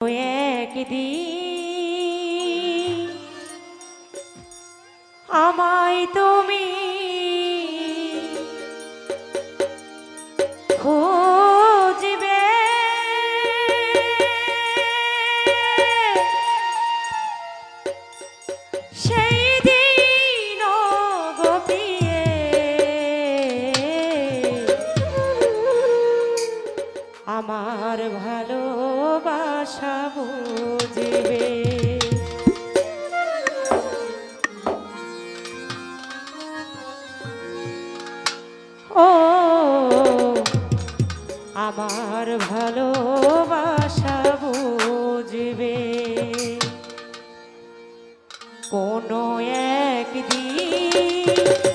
একদিন আমায় তুমি খুঁজবে। সেই দিন গোপিয়ে আমার ভালো ভাষা বুঝে ও আমার ভালোবাসা বুঝবে। কোনো একদিন